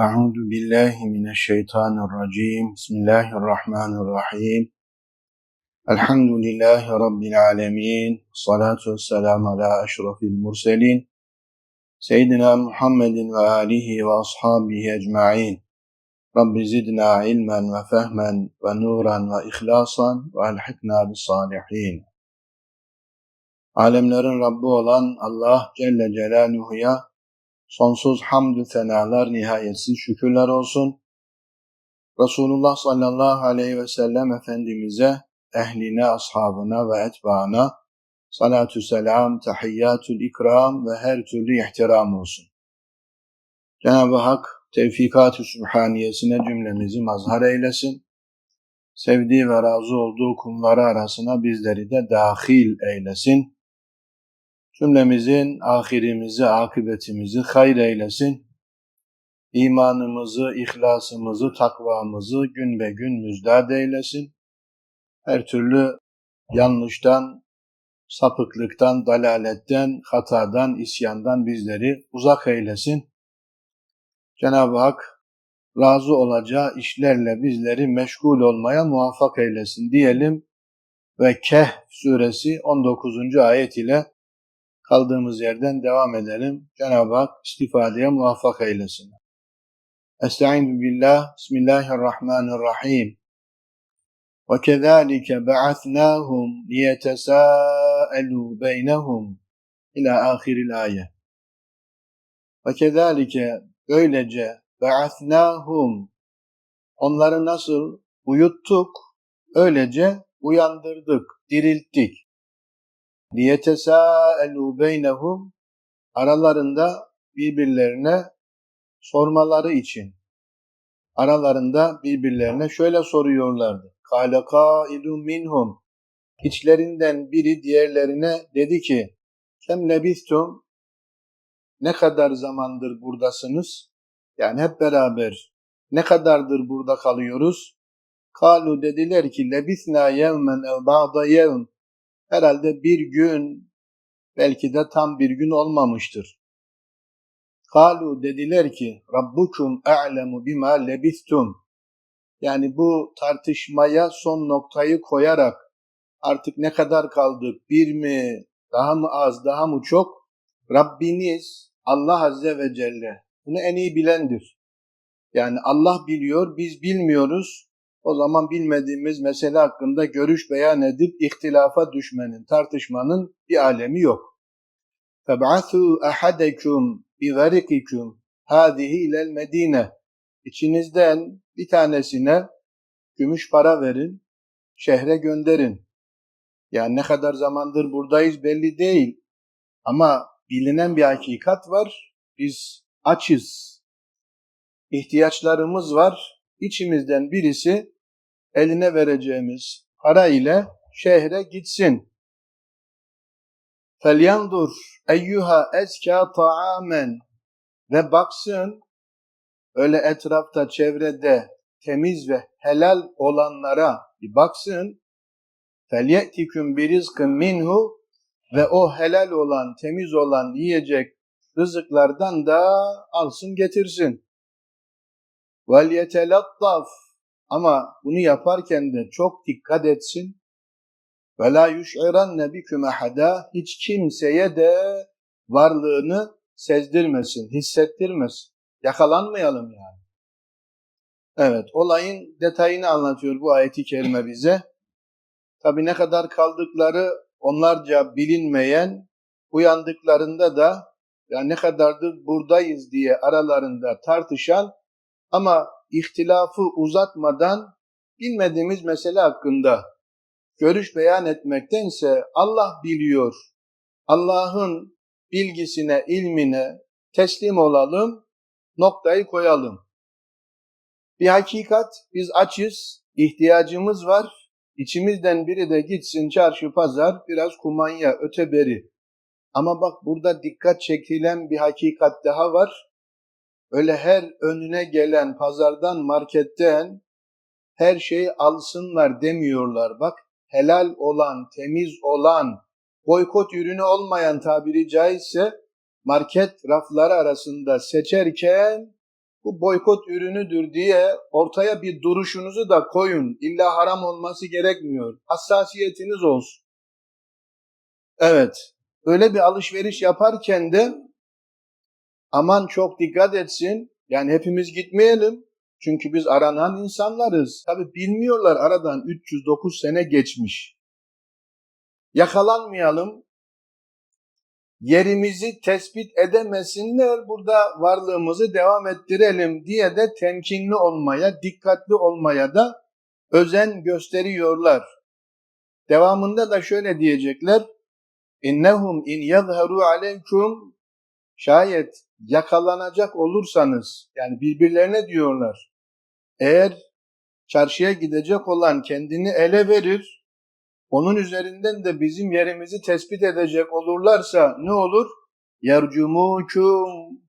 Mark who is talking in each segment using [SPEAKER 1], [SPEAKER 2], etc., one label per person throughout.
[SPEAKER 1] أعوذ بالله من الشيطان الرجيم بسم الله الرحمن الرحيم الحمد لله رب العالمين الصلاة والسلام على أشرف المرسلين سيدنا محمد وآله وأصحابه أجمعين رب زدنا علما وفهما ونورا وإخلاصا وألحقنا بالصالحين Alemlerin Rabbi olan Allah Celle Celaluhu'ya sonsuz hamdü senalar, nihayetsiz şükürler olsun. Resulullah sallallahu aleyhi ve sellem Efendimiz'e, ehline, ashabına ve etbaına salatü selam, tahiyyatül ikram ve her türlü ihtiram olsun. Cenab-ı Hak tevfikat-ı sübhaniyesine cümlemizi mazhar eylesin. Sevdiği ve razı olduğu kulları arasına bizleri de dahil eylesin Cümlemizin ahirimizi, akıbetimizi hayır eylesin. İmanımızı, ihlasımızı, takvamızı gün be gün müjdat eylesin. Her türlü yanlıştan, sapıklıktan, dalaletten, hatadan, isyandan bizleri uzak eylesin. Cenab-ı Hak razı olacağı işlerle bizleri meşgul olmaya muvaffak eylesin diyelim ve Kehf suresi 19. ayet ile kaldığımız yerden devam edelim. Cenab-ı Hak istifadeye muvaffak eylesin. Estaizu billah, Bismillahirrahmanirrahim. وَكَذَٰلِكَ بَعَثْنَاهُمْ لِيَتَسَاءَلُوا بَيْنَهُمْ İlâ ahiril ayet. وَكَذَٰلِكَ Böylece بَعَثْنَاهُمْ Onları nasıl uyuttuk, öylece uyandırdık, dirilttik. لِيَتَسَاءَلُوا beynehum aralarında birbirlerine sormaları için aralarında birbirlerine şöyle soruyorlardı. قَالَ قَائِلٌ minhum İçlerinden biri diğerlerine dedi ki kem lebistum ne kadar zamandır buradasınız? Yani hep beraber ne kadardır burada kalıyoruz? Kalu dediler ki lebisna yevmen ev ba'da yevm herhalde bir gün belki de tam bir gün olmamıştır. Kalu dediler ki Rabbukum a'lemu bima lebistum. Yani bu tartışmaya son noktayı koyarak artık ne kadar kaldık? Bir mi? Daha mı az? Daha mı çok? Rabbiniz Allah Azze ve Celle bunu en iyi bilendir. Yani Allah biliyor, biz bilmiyoruz O zaman bilmediğimiz mesele hakkında görüş beyan edip ihtilafa düşmenin, tartışmanın bir alemi yok. فَبْعَثُوا أَحَدَكُمْ بِغَرِقِكُمْ هَذِهِ اِلَى الْمَد۪ينَ İçinizden bir tanesine gümüş para verin, şehre gönderin. Yani ne kadar zamandır buradayız belli değil. Ama bilinen bir hakikat var. Biz açız. İhtiyaçlarımız var. İçimizden birisi eline vereceğimiz para ile şehre gitsin. Felyandur eyyuha ezka taamen ve baksın öyle etrafta çevrede temiz ve helal olanlara bir baksın. Felyektiküm bir rizkın minhu ve o helal olan, temiz olan yiyecek rızıklardan da alsın getirsin. Vel yetelattaf ama bunu yaparken de çok dikkat etsin. Ve la yuş'iranne biküm ahada hiç kimseye de varlığını sezdirmesin, hissettirmesin. Yakalanmayalım yani. Evet, olayın detayını anlatıyor bu ayeti kerime bize. Tabi ne kadar kaldıkları onlarca bilinmeyen, uyandıklarında da ya ne kadardır buradayız diye aralarında tartışan ama ihtilafı uzatmadan bilmediğimiz mesele hakkında görüş beyan etmektense Allah biliyor. Allah'ın bilgisine, ilmine teslim olalım, noktayı koyalım. Bir hakikat, biz açız, ihtiyacımız var. İçimizden biri de gitsin çarşı pazar biraz kumanya, öteberi. Ama bak burada dikkat çekilen bir hakikat daha var öyle her önüne gelen pazardan, marketten her şeyi alsınlar demiyorlar. Bak helal olan, temiz olan, boykot ürünü olmayan tabiri caizse market rafları arasında seçerken bu boykot ürünüdür diye ortaya bir duruşunuzu da koyun. İlla haram olması gerekmiyor. Hassasiyetiniz olsun. Evet. Öyle bir alışveriş yaparken de aman çok dikkat etsin. Yani hepimiz gitmeyelim. Çünkü biz aranan insanlarız. Tabi bilmiyorlar aradan 309 sene geçmiş. Yakalanmayalım. Yerimizi tespit edemesinler. Burada varlığımızı devam ettirelim diye de temkinli olmaya, dikkatli olmaya da özen gösteriyorlar. Devamında da şöyle diyecekler. İnnehum in yazharu aleykum şayet yakalanacak olursanız yani birbirlerine diyorlar. Eğer çarşıya gidecek olan kendini ele verir, onun üzerinden de bizim yerimizi tespit edecek olurlarsa ne olur? Yercumukum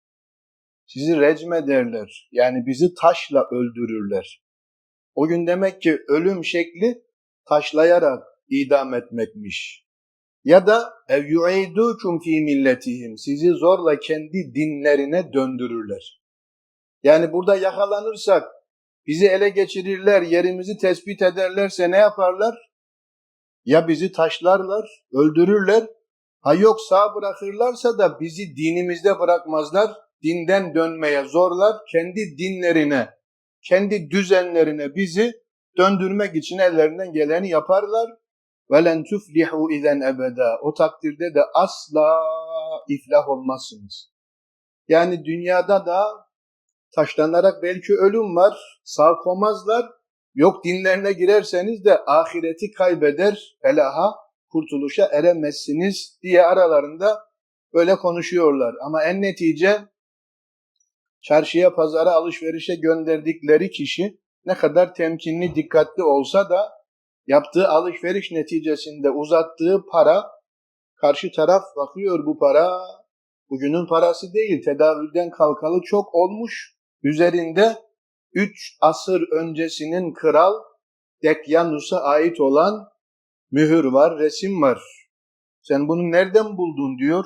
[SPEAKER 1] sizi recm ederler. Yani bizi taşla öldürürler. O gün demek ki ölüm şekli taşlayarak idam etmekmiş. Ya da ev yu'idukum fi milletihim. Sizi zorla kendi dinlerine döndürürler. Yani burada yakalanırsak bizi ele geçirirler, yerimizi tespit ederlerse ne yaparlar? Ya bizi taşlarlar, öldürürler. Ha yok sağ bırakırlarsa da bizi dinimizde bırakmazlar. Dinden dönmeye zorlar. Kendi dinlerine, kendi düzenlerine bizi döndürmek için ellerinden geleni yaparlar. وَلَنْ تُفْلِحُوا اِذَنْ ebeda. O takdirde de asla iflah olmazsınız. Yani dünyada da taşlanarak belki ölüm var, sağ komazlar. Yok dinlerine girerseniz de ahireti kaybeder, felaha, kurtuluşa eremezsiniz diye aralarında böyle konuşuyorlar. Ama en netice çarşıya, pazara, alışverişe gönderdikleri kişi ne kadar temkinli, dikkatli olsa da yaptığı alışveriş neticesinde uzattığı para, karşı taraf bakıyor bu para bugünün parası değil, tedavülden kalkalı çok olmuş. Üzerinde 3 asır öncesinin kral Dekyanus'a ait olan mühür var, resim var. Sen bunu nereden buldun diyor.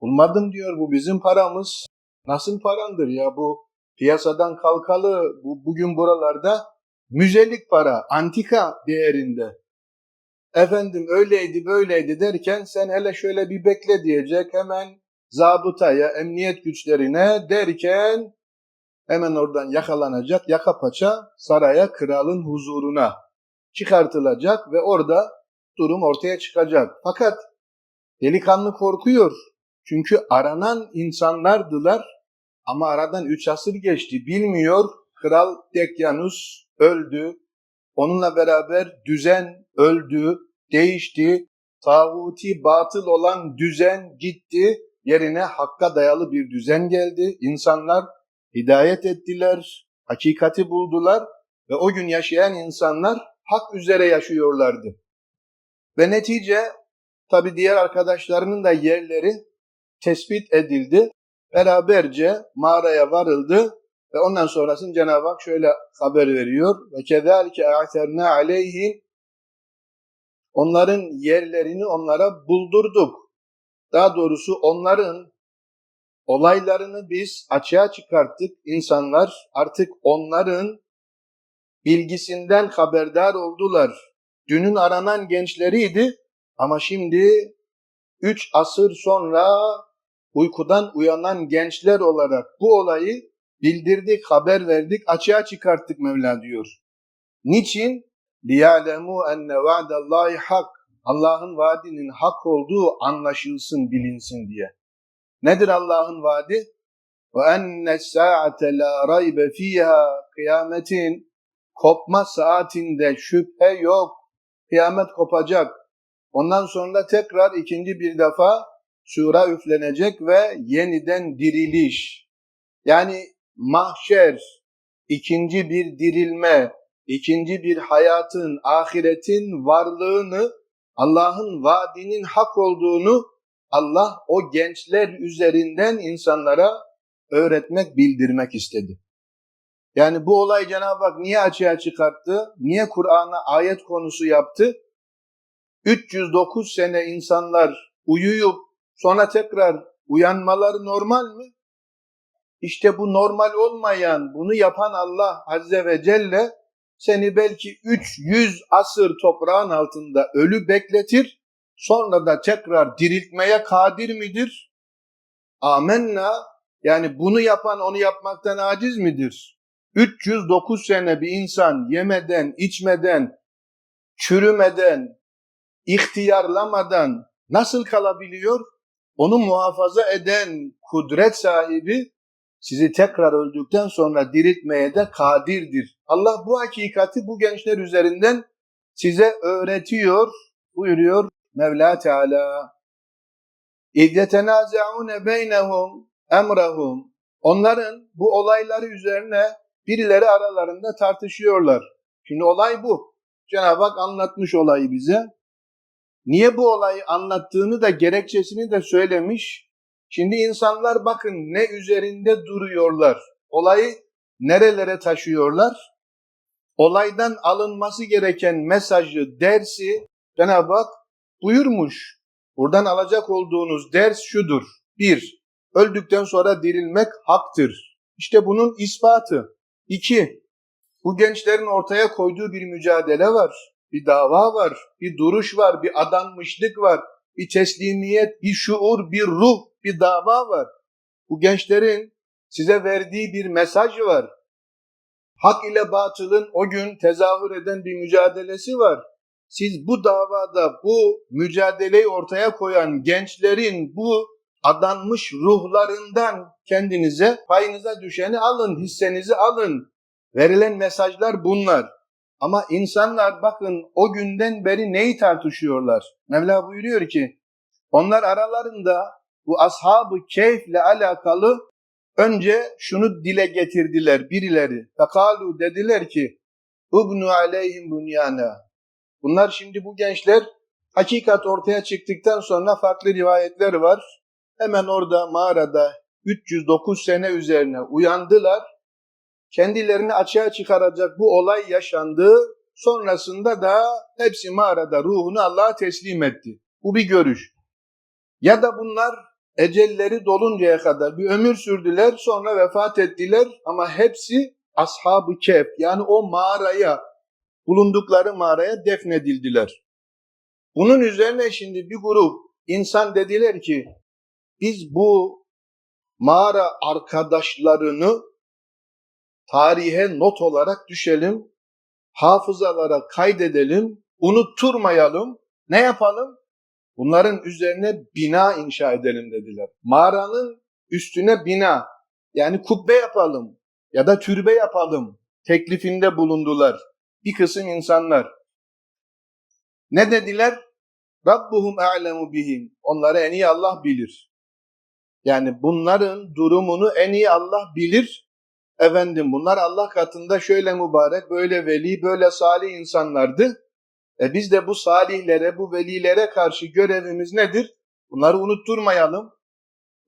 [SPEAKER 1] Bulmadım diyor bu bizim paramız. Nasıl parandır ya bu piyasadan kalkalı bu, bugün buralarda müzelik para, antika değerinde. Efendim öyleydi böyleydi derken sen hele şöyle bir bekle diyecek hemen zabıtaya, emniyet güçlerine derken hemen oradan yakalanacak, yaka paça saraya kralın huzuruna çıkartılacak ve orada durum ortaya çıkacak. Fakat delikanlı korkuyor. Çünkü aranan insanlardılar ama aradan üç asır geçti. Bilmiyor Kral Dekyanus öldü. Onunla beraber düzen öldü, değişti. Tağuti batıl olan düzen gitti. Yerine hakka dayalı bir düzen geldi. İnsanlar hidayet ettiler, hakikati buldular ve o gün yaşayan insanlar hak üzere yaşıyorlardı. Ve netice tabi diğer arkadaşlarının da yerleri tespit edildi. Beraberce mağaraya varıldı ve ondan sonrasını Cenab-ı Hak şöyle haber veriyor. Ve kezalike a'terna aleyhim onların yerlerini onlara buldurduk. Daha doğrusu onların olaylarını biz açığa çıkarttık. İnsanlar artık onların bilgisinden haberdar oldular. Dünün aranan gençleriydi ama şimdi üç asır sonra uykudan uyanan gençler olarak bu olayı bildirdik, haber verdik, açığa çıkarttık Mevla diyor. Niçin? لِيَعْلَمُوا اَنَّ وَعْدَ اللّٰهِ hak. Allah'ın vaadinin hak olduğu anlaşılsın, bilinsin diye. Nedir Allah'ın vaadi? وَاَنَّ السَّاعَةَ لَا رَيْبَ ف۪يهَا Kıyametin kopma saatinde şüphe yok. Kıyamet kopacak. Ondan sonra tekrar ikinci bir defa sura üflenecek ve yeniden diriliş. Yani mahşer, ikinci bir dirilme, ikinci bir hayatın, ahiretin varlığını, Allah'ın vaadinin hak olduğunu Allah o gençler üzerinden insanlara öğretmek, bildirmek istedi. Yani bu olay Cenab-ı Hak niye açığa çıkarttı? Niye Kur'an'a ayet konusu yaptı? 309 sene insanlar uyuyup sonra tekrar uyanmaları normal mi? İşte bu normal olmayan, bunu yapan Allah Azze ve Celle seni belki 300 asır toprağın altında ölü bekletir. Sonra da tekrar diriltmeye kadir midir? Amenna. Yani bunu yapan onu yapmaktan aciz midir? 309 sene bir insan yemeden, içmeden, çürümeden, ihtiyarlamadan nasıl kalabiliyor? Onu muhafaza eden kudret sahibi sizi tekrar öldükten sonra diriltmeye de kadirdir. Allah bu hakikati bu gençler üzerinden size öğretiyor, buyuruyor Mevla Teala. اِذْ يَتَنَازَعُونَ بَيْنَهُمْ emrahum. Onların bu olayları üzerine birileri aralarında tartışıyorlar. Şimdi olay bu. Cenab-ı Hak anlatmış olayı bize. Niye bu olayı anlattığını da gerekçesini de söylemiş. Şimdi insanlar bakın ne üzerinde duruyorlar. Olayı nerelere taşıyorlar? Olaydan alınması gereken mesajı, dersi Cenab-ı Hak buyurmuş. Buradan alacak olduğunuz ders şudur. Bir, öldükten sonra dirilmek haktır. İşte bunun ispatı. İki, bu gençlerin ortaya koyduğu bir mücadele var, bir dava var, bir duruş var, bir adanmışlık var, bir teslimiyet, bir şuur, bir ruh, bir dava var. Bu gençlerin size verdiği bir mesaj var. Hak ile batılın o gün tezahür eden bir mücadelesi var. Siz bu davada bu mücadeleyi ortaya koyan gençlerin bu adanmış ruhlarından kendinize payınıza düşeni alın, hissenizi alın. Verilen mesajlar bunlar. Ama insanlar bakın o günden beri neyi tartışıyorlar? Mevla buyuruyor ki onlar aralarında bu ashab-ı keyfle alakalı önce şunu dile getirdiler birileri. Fekalu dediler ki Ubnu aleyhim bunyana. Bunlar şimdi bu gençler hakikat ortaya çıktıktan sonra farklı rivayetler var. Hemen orada mağarada 309 sene üzerine uyandılar. Kendilerini açığa çıkaracak bu olay yaşandı. Sonrasında da hepsi mağarada ruhunu Allah'a teslim etti. Bu bir görüş. Ya da bunlar ecelleri doluncaya kadar bir ömür sürdüler sonra vefat ettiler ama hepsi ashab-ı kehf yani o mağaraya bulundukları mağaraya defnedildiler. Bunun üzerine şimdi bir grup insan dediler ki biz bu mağara arkadaşlarını tarihe not olarak düşelim, hafızalara kaydedelim, unutturmayalım. Ne yapalım? Bunların üzerine bina inşa edelim dediler. Mağaranın üstüne bina, yani kubbe yapalım ya da türbe yapalım teklifinde bulundular bir kısım insanlar. Ne dediler? Rabbuhum a'lemu bihim. Onları en iyi Allah bilir. Yani bunların durumunu en iyi Allah bilir. Efendim bunlar Allah katında şöyle mübarek, böyle veli, böyle salih insanlardı. E biz de bu salihlere, bu velilere karşı görevimiz nedir? Bunları unutturmayalım.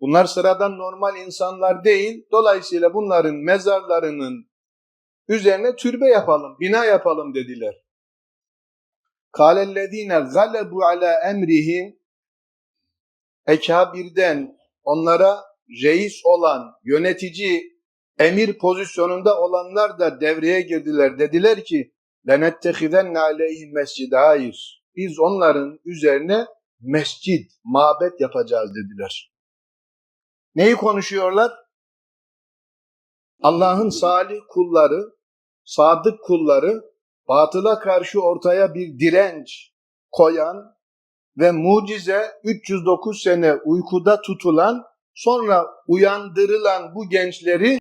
[SPEAKER 1] Bunlar sıradan normal insanlar değil. Dolayısıyla bunların mezarlarının üzerine türbe yapalım, bina yapalım dediler. Kâlellezîne galebu ala emrihim Ekabir'den onlara reis olan, yönetici, emir pozisyonunda olanlar da devreye girdiler. Dediler ki لَنَتَّخِذَنَّ عَلَيْهِمْ mescid Hayır, biz onların üzerine mescid, mabet yapacağız dediler. Neyi konuşuyorlar? Allah'ın salih kulları, sadık kulları batıla karşı ortaya bir direnç koyan ve mucize 309 sene uykuda tutulan sonra uyandırılan bu gençleri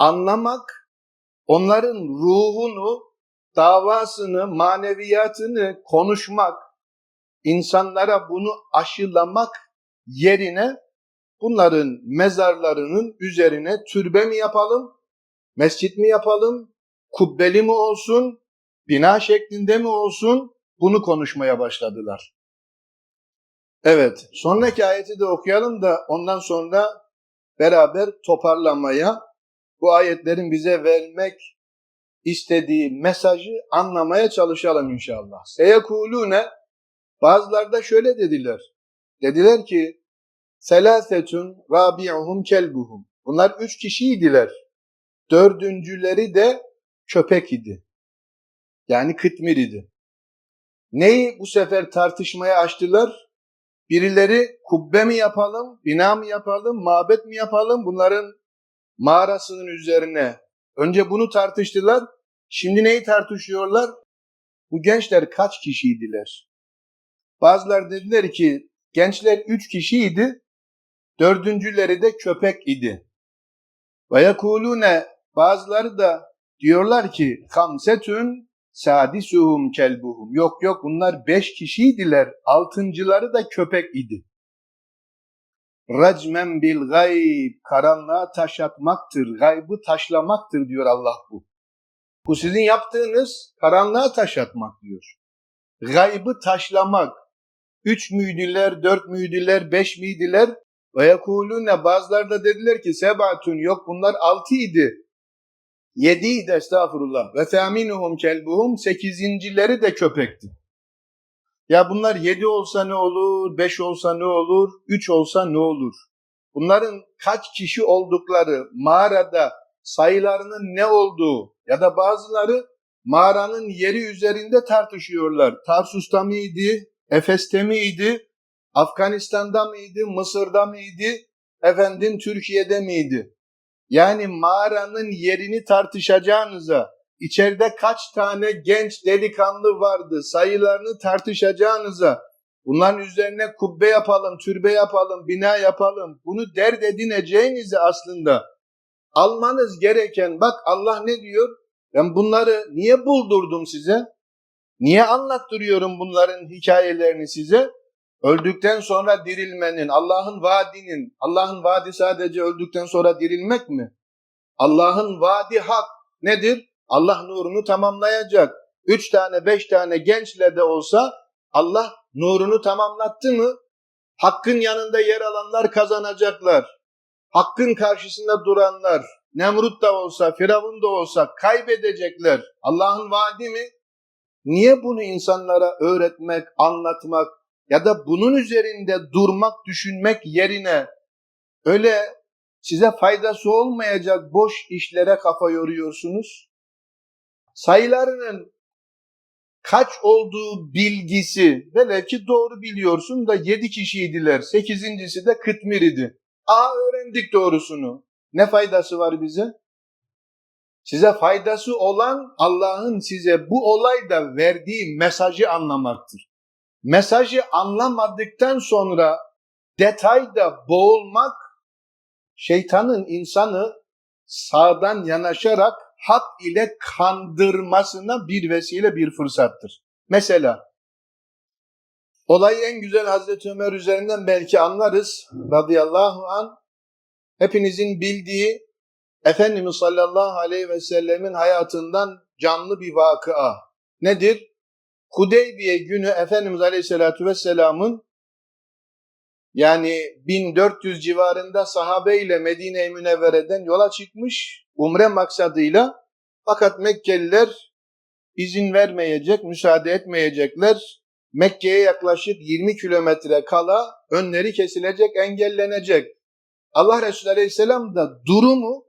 [SPEAKER 1] anlamak, onların ruhunu, davasını, maneviyatını konuşmak, insanlara bunu aşılamak yerine bunların mezarlarının üzerine türbe mi yapalım, mescit mi yapalım, kubbeli mi olsun, bina şeklinde mi olsun bunu konuşmaya başladılar. Evet, sonraki ayeti de okuyalım da ondan sonra beraber toparlamaya, bu ayetlerin bize vermek istediği mesajı anlamaya çalışalım inşallah. Seyekulune bazıları da şöyle dediler. Dediler ki Selasetun rabi'uhum kelbuhum. Bunlar üç kişiydiler. Dördüncüleri de köpek idi. Yani kıtmir idi. Neyi bu sefer tartışmaya açtılar? Birileri kubbe mi yapalım, bina mı yapalım, mabet mi yapalım? Bunların mağarasının üzerine. Önce bunu tartıştılar. Şimdi neyi tartışıyorlar? Bu gençler kaç kişiydiler? Bazılar dediler ki gençler üç kişiydi, dördüncüleri de köpek idi. Ve yekulune bazıları da diyorlar ki hamsetün sadisuhum kelbuhum. Yok yok bunlar beş kişiydiler, altıncıları da köpek idi. Racmen bil gayb, karanlığa taş atmaktır, gaybı taşlamaktır diyor Allah bu. Bu sizin yaptığınız karanlığa taş atmak diyor. Gaybı taşlamak. Üç müydüler, dört müydüler, beş miydiler? Ve yekulune bazıları da dediler ki sebatun yok bunlar altı idi. Yediydi estağfurullah. Ve feminuhum kelbuhum sekizincileri de köpekti. Ya bunlar yedi olsa ne olur, beş olsa ne olur, üç olsa ne olur? Bunların kaç kişi oldukları, mağarada sayılarının ne olduğu ya da bazıları mağaranın yeri üzerinde tartışıyorlar. Tarsus'ta mıydı, Efes'te miydi, Afganistan'da mıydı, Mısır'da mıydı, efendim Türkiye'de miydi? Yani mağaranın yerini tartışacağınıza, içeride kaç tane genç delikanlı vardı sayılarını tartışacağınıza, bunların üzerine kubbe yapalım, türbe yapalım, bina yapalım, bunu dert edineceğinize aslında almanız gereken, bak Allah ne diyor? Ben bunları niye buldurdum size? Niye anlattırıyorum bunların hikayelerini size? Öldükten sonra dirilmenin, Allah'ın vaadinin, Allah'ın vaadi sadece öldükten sonra dirilmek mi? Allah'ın vaadi hak nedir? Allah nurunu tamamlayacak. Üç tane, beş tane gençle de olsa Allah nurunu tamamlattı mı? Hakkın yanında yer alanlar kazanacaklar. Hakkın karşısında duranlar, Nemrut da olsa, Firavun da olsa kaybedecekler. Allah'ın vaadi mi? Niye bunu insanlara öğretmek, anlatmak ya da bunun üzerinde durmak, düşünmek yerine öyle size faydası olmayacak boş işlere kafa yoruyorsunuz? Sayılarının kaç olduğu bilgisi velev ki doğru biliyorsun da yedi kişiydiler. Sekizincisi de Kıtmir idi. Aa öğrendik doğrusunu. Ne faydası var bize? Size faydası olan Allah'ın size bu olayda verdiği mesajı anlamaktır. Mesajı anlamadıktan sonra detayda boğulmak şeytanın insanı sağdan yanaşarak hak ile kandırmasına bir vesile bir fırsattır. Mesela olayı en güzel Hazreti Ömer üzerinden belki anlarız radıyallahu an. Hepinizin bildiği Efendimiz sallallahu aleyhi ve sellemin hayatından canlı bir vakıa. Nedir? Hudeybiye günü Efendimiz aleyhissalatu vesselamın yani 1400 civarında sahabe ile Medine-i Münevvere'den yola çıkmış umre maksadıyla fakat Mekkeliler izin vermeyecek, müsaade etmeyecekler. Mekke'ye yaklaşık 20 kilometre kala önleri kesilecek, engellenecek. Allah Resulü Aleyhisselam da durumu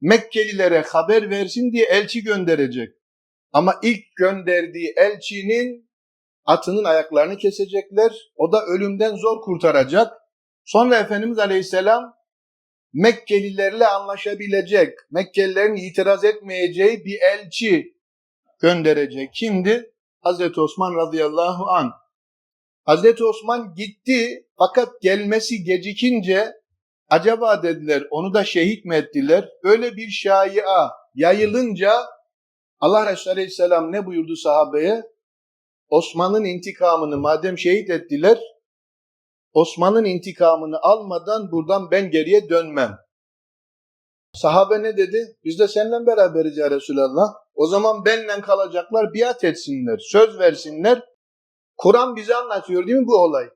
[SPEAKER 1] Mekkelilere haber versin diye elçi gönderecek. Ama ilk gönderdiği elçinin atının ayaklarını kesecekler. O da ölümden zor kurtaracak. Sonra Efendimiz Aleyhisselam Mekkelilerle anlaşabilecek, Mekkelilerin itiraz etmeyeceği bir elçi gönderecek. Kimdi? Hazreti Osman radıyallahu an. Hazreti Osman gitti fakat gelmesi gecikince acaba dediler onu da şehit mi ettiler? Öyle bir şaia yayılınca Allah Resulü aleyhisselam ne buyurdu sahabeye? Osman'ın intikamını madem şehit ettiler, Osman'ın intikamını almadan buradan ben geriye dönmem. Sahabe ne dedi? Biz de seninle beraberiz ya Resulallah. O zaman benle kalacaklar, biat etsinler, söz versinler. Kur'an bize anlatıyor değil mi bu olay?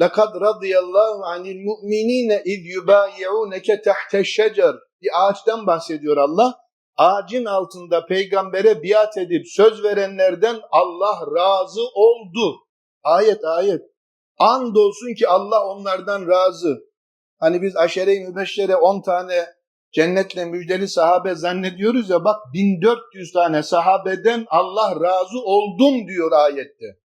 [SPEAKER 1] لَقَدْ رَضِيَ اللّٰهُ عَنِ الْمُؤْمِنِينَ اِذْ يُبَايِعُونَكَ تَحْتَ الشَّجَرِ Bir ağaçtan bahsediyor Allah. Ağacın altında peygambere biat edip söz verenlerden Allah razı oldu. Ayet ayet. Andolsun ki Allah onlardan razı. Hani biz aşere-i mübeşşere 10 tane cennetle müjdeli sahabe zannediyoruz ya bak 1400 tane sahabeden Allah razı oldum diyor ayette.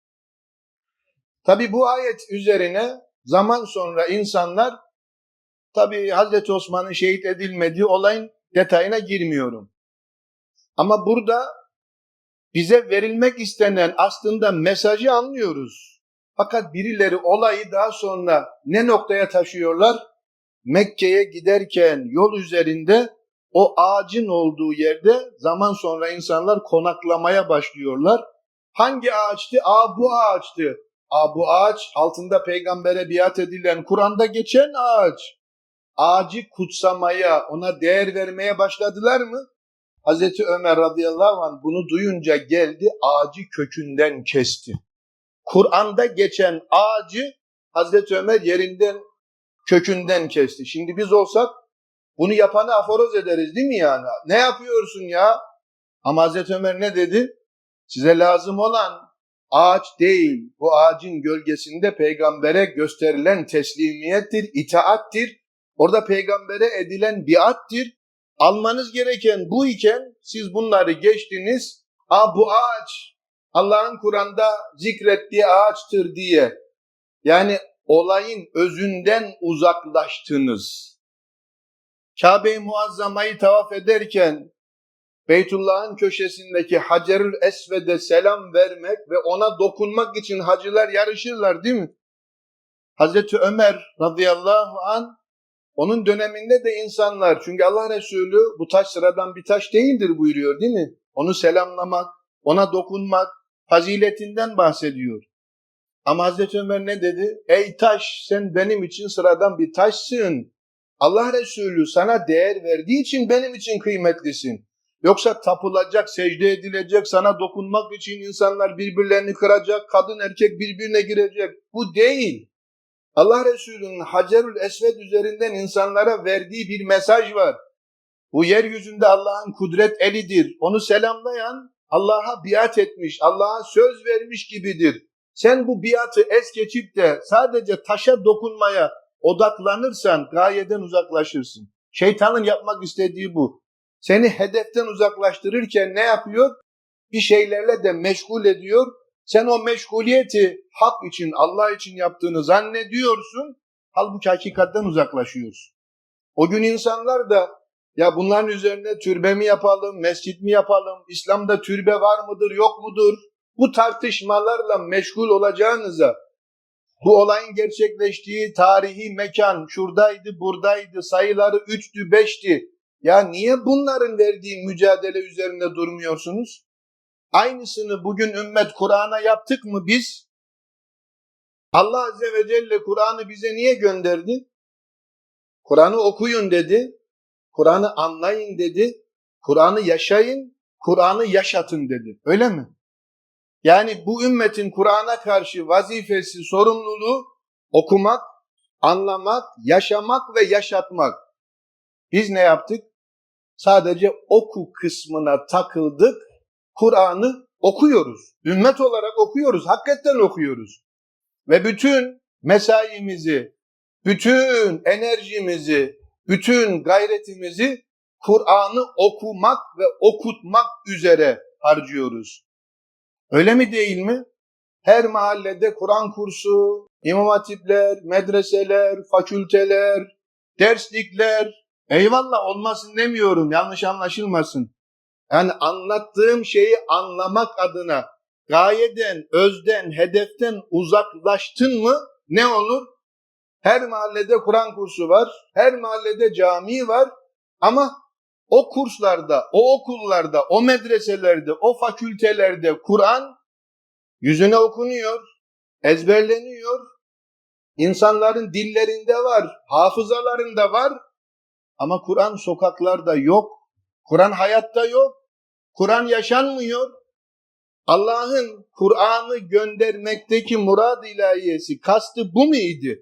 [SPEAKER 1] Tabi bu ayet üzerine zaman sonra insanlar tabi Hazreti Osman'ın şehit edilmediği olayın detayına girmiyorum. Ama burada bize verilmek istenen aslında mesajı anlıyoruz. Fakat birileri olayı daha sonra ne noktaya taşıyorlar? Mekke'ye giderken yol üzerinde o ağacın olduğu yerde zaman sonra insanlar konaklamaya başlıyorlar. Hangi ağaçtı? Aa bu ağaçtı. Aa bu ağaç altında peygambere biat edilen Kur'an'da geçen ağaç. Ağacı kutsamaya, ona değer vermeye başladılar mı? Hazreti Ömer radıyallahu anh bunu duyunca geldi ağacı kökünden kesti. Kur'an'da geçen ağacı Hazreti Ömer yerinden kökünden kesti. Şimdi biz olsak bunu yapanı aforoz ederiz değil mi yani? Ne yapıyorsun ya? Ama Hazreti Ömer ne dedi? Size lazım olan ağaç değil, bu ağacın gölgesinde peygambere gösterilen teslimiyettir, itaattir. Orada peygambere edilen biattir. Almanız gereken bu iken siz bunları geçtiniz. Aa bu ağaç Allah'ın Kur'an'da zikrettiği ağaçtır diye. Yani olayın özünden uzaklaştınız. Kabe-i Muazzama'yı tavaf ederken Beytullah'ın köşesindeki Hacerül Esved'e selam vermek ve ona dokunmak için hacılar yarışırlar değil mi? Hazreti Ömer radıyallahu an onun döneminde de insanlar çünkü Allah Resulü bu taş sıradan bir taş değildir buyuruyor değil mi? Onu selamlamak, ona dokunmak faziletinden bahsediyor. Ama Hazreti Ömer ne dedi? Ey taş sen benim için sıradan bir taşsın. Allah Resulü sana değer verdiği için benim için kıymetlisin. Yoksa tapılacak, secde edilecek, sana dokunmak için insanlar birbirlerini kıracak, kadın erkek birbirine girecek. Bu değil. Allah Resulü'nün Hacerül Esved üzerinden insanlara verdiği bir mesaj var. Bu yeryüzünde Allah'ın kudret elidir. Onu selamlayan Allah'a biat etmiş, Allah'a söz vermiş gibidir. Sen bu biatı es geçip de sadece taşa dokunmaya odaklanırsan gayeden uzaklaşırsın. Şeytanın yapmak istediği bu. Seni hedeften uzaklaştırırken ne yapıyor? Bir şeylerle de meşgul ediyor. Sen o meşguliyeti hak için, Allah için yaptığını zannediyorsun. Halbuki hakikatten uzaklaşıyorsun. O gün insanlar da ya bunların üzerine türbe mi yapalım, mescit mi yapalım, İslam'da türbe var mıdır, yok mudur? Bu tartışmalarla meşgul olacağınıza bu olayın gerçekleştiği tarihi mekan şuradaydı, buradaydı, sayıları üçtü, beşti. Ya niye bunların verdiği mücadele üzerinde durmuyorsunuz? Aynısını bugün ümmet Kur'an'a yaptık mı biz? Allah Azze ve Celle Kur'an'ı bize niye gönderdi? Kur'an'ı okuyun dedi. Kur'an'ı anlayın dedi. Kur'an'ı yaşayın, Kur'an'ı yaşatın dedi. Öyle mi? Yani bu ümmetin Kur'an'a karşı vazifesi, sorumluluğu okumak, anlamak, yaşamak ve yaşatmak. Biz ne yaptık? Sadece oku kısmına takıldık. Kur'an'ı okuyoruz. Ümmet olarak okuyoruz. Hakikaten okuyoruz. Ve bütün mesaimizi, bütün enerjimizi, bütün gayretimizi Kur'an'ı okumak ve okutmak üzere harcıyoruz. Öyle mi değil mi? Her mahallede Kur'an kursu, imam hatipler, medreseler, fakülteler, derslikler, eyvallah olmasın demiyorum, yanlış anlaşılmasın. Yani anlattığım şeyi anlamak adına gayeden, özden, hedeften uzaklaştın mı ne olur? Her mahallede Kur'an kursu var, her mahallede cami var ama o kurslarda, o okullarda, o medreselerde, o fakültelerde Kur'an yüzüne okunuyor, ezberleniyor. İnsanların dillerinde var, hafızalarında var ama Kur'an sokaklarda yok. Kur'an hayatta yok. Kur'an yaşanmıyor. Allah'ın Kur'an'ı göndermekteki murad ilahiyesi, kastı bu muydu?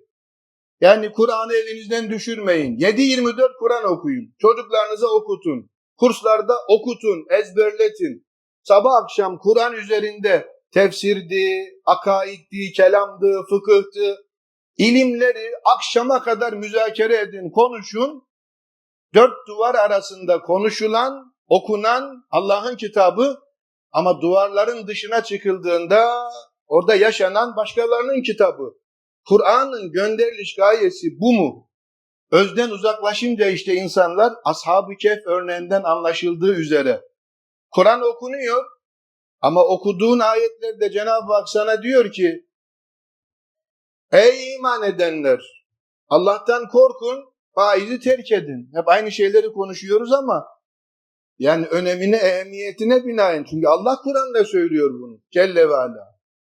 [SPEAKER 1] Yani Kur'an'ı elinizden düşürmeyin. 7-24 Kur'an okuyun. Çocuklarınıza okutun. Kurslarda okutun, ezberletin. Sabah akşam Kur'an üzerinde tefsirdi, akaiddi, kelamdı, fıkıhtı, ilimleri akşama kadar müzakere edin, konuşun. Dört duvar arasında konuşulan, okunan Allah'ın kitabı ama duvarların dışına çıkıldığında orada yaşanan başkalarının kitabı. Kur'an'ın gönderiliş gayesi bu mu? Özden uzaklaşınca işte insanlar Ashab-ı Kehf örneğinden anlaşıldığı üzere Kur'an okunuyor ama okuduğun ayetlerde Cenab-ı Hak sana diyor ki Ey iman edenler! Allah'tan korkun, faizi terk edin. Hep aynı şeyleri konuşuyoruz ama yani önemine, ehemmiyetine binaen. Çünkü Allah Kur'an'da söylüyor bunu. Celle ve Ala.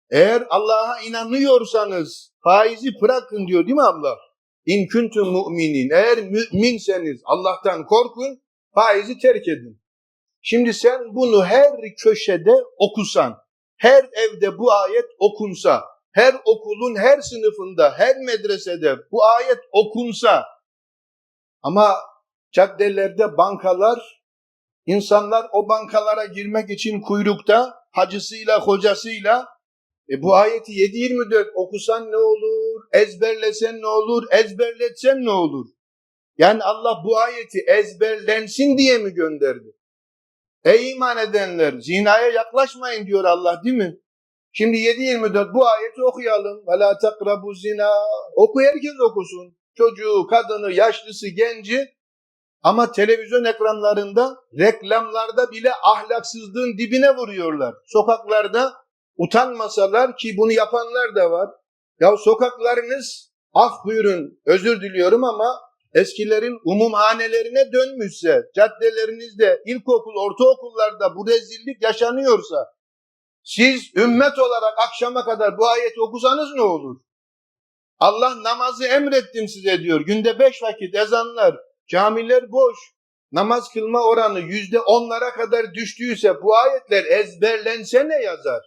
[SPEAKER 1] Eğer Allah'a inanıyorsanız faizi bırakın diyor değil mi Allah? İn kuntum mu'minin. Eğer müminseniz Allah'tan korkun, faizi terk edin. Şimdi sen bunu her köşede okusan, her evde bu ayet okunsa, her okulun her sınıfında, her medresede bu ayet okunsa ama caddelerde bankalar, insanlar o bankalara girmek için kuyrukta hacısıyla, hocasıyla e bu ayeti 7-24 okusan ne olur, ezberlesen ne olur, ezberletsen ne olur? Yani Allah bu ayeti ezberlensin diye mi gönderdi? Ey iman edenler zinaya yaklaşmayın diyor Allah değil mi? Şimdi 7-24 bu ayeti okuyalım. La takrabu zina. Oku herkes okusun. Çocuğu, kadını, yaşlısı, genci. Ama televizyon ekranlarında, reklamlarda bile ahlaksızlığın dibine vuruyorlar. Sokaklarda utanmasalar ki bunu yapanlar da var. Ya sokaklarınız af buyurun özür diliyorum ama eskilerin umumhanelerine dönmüşse, caddelerinizde, ilkokul, ortaokullarda bu rezillik yaşanıyorsa, siz ümmet olarak akşama kadar bu ayeti okusanız ne olur? Allah namazı emrettim size diyor. Günde beş vakit ezanlar, camiler boş. Namaz kılma oranı yüzde onlara kadar düştüyse bu ayetler ezberlense ne yazar?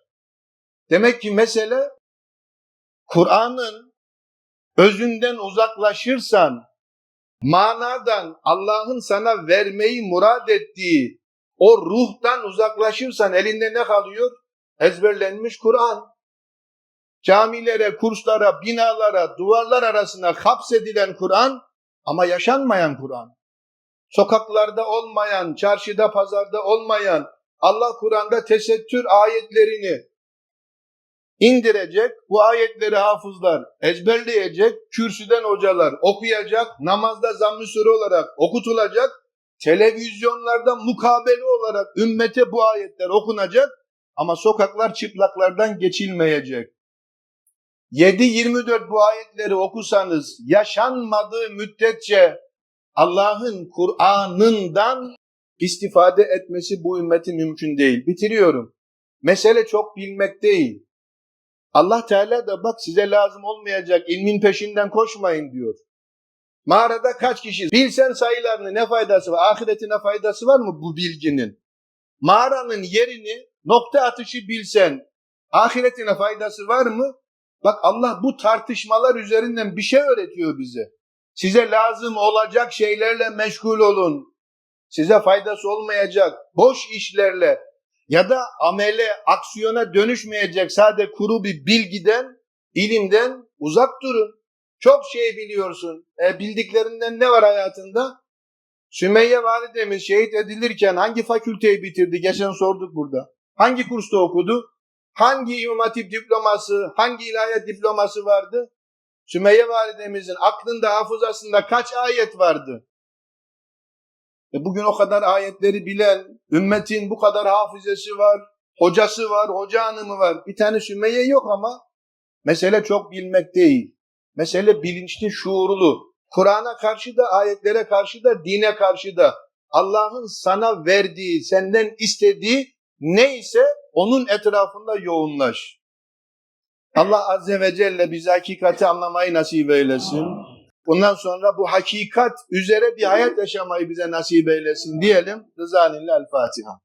[SPEAKER 1] Demek ki mesele Kur'an'ın özünden uzaklaşırsan, manadan Allah'ın sana vermeyi murad ettiği o ruhtan uzaklaşırsan elinde ne kalıyor? Ezberlenmiş Kur'an. Camilere, kurslara, binalara, duvarlar arasına hapsedilen Kur'an ama yaşanmayan Kur'an. Sokaklarda olmayan, çarşıda, pazarda olmayan Allah Kur'an'da tesettür ayetlerini indirecek, bu ayetleri hafızlar ezberleyecek, kürsüden hocalar okuyacak, namazda zamm-ı sure olarak okutulacak, televizyonlarda mukabele olarak ümmete bu ayetler okunacak ama sokaklar çıplaklardan geçilmeyecek. 7-24 bu ayetleri okusanız yaşanmadığı müddetçe Allah'ın Kur'an'ından istifade etmesi bu ümmeti mümkün değil. Bitiriyorum. Mesele çok bilmek değil. Allah Teala da bak size lazım olmayacak ilmin peşinden koşmayın diyor. Mağarada kaç kişi? Bilsen sayılarını ne faydası var? Ahiretine faydası var mı bu bilginin? Mağaranın yerini nokta atışı bilsen ahiretine faydası var mı? Bak Allah bu tartışmalar üzerinden bir şey öğretiyor bize. Size lazım olacak şeylerle meşgul olun. Size faydası olmayacak boş işlerle ya da amele, aksiyona dönüşmeyecek sade kuru bir bilgiden, ilimden uzak durun. Çok şey biliyorsun. E, bildiklerinden ne var hayatında? Sümeyye validemiz şehit edilirken hangi fakülteyi bitirdi? Geçen sorduk burada. Hangi kursta okudu? Hangi İmam Hatip diploması, hangi ilahiyat diploması vardı? Sümeyye validemizin aklında, hafızasında kaç ayet vardı? E bugün o kadar ayetleri bilen, ümmetin bu kadar hafızesi var, hocası var, hoca hanımı var. Bir tane Sümeyye yok ama mesele çok bilmek değil. Mesele bilinçli, şuurlu. Kur'an'a karşı da, ayetlere karşı da, dine karşı da Allah'ın sana verdiği, senden istediği neyse onun etrafında yoğunlaş. Allah Azze ve Celle bize hakikati anlamayı nasip eylesin. Bundan sonra bu hakikat üzere bir hayat yaşamayı bize nasip eylesin diyelim. Rızanillah El Fatiha.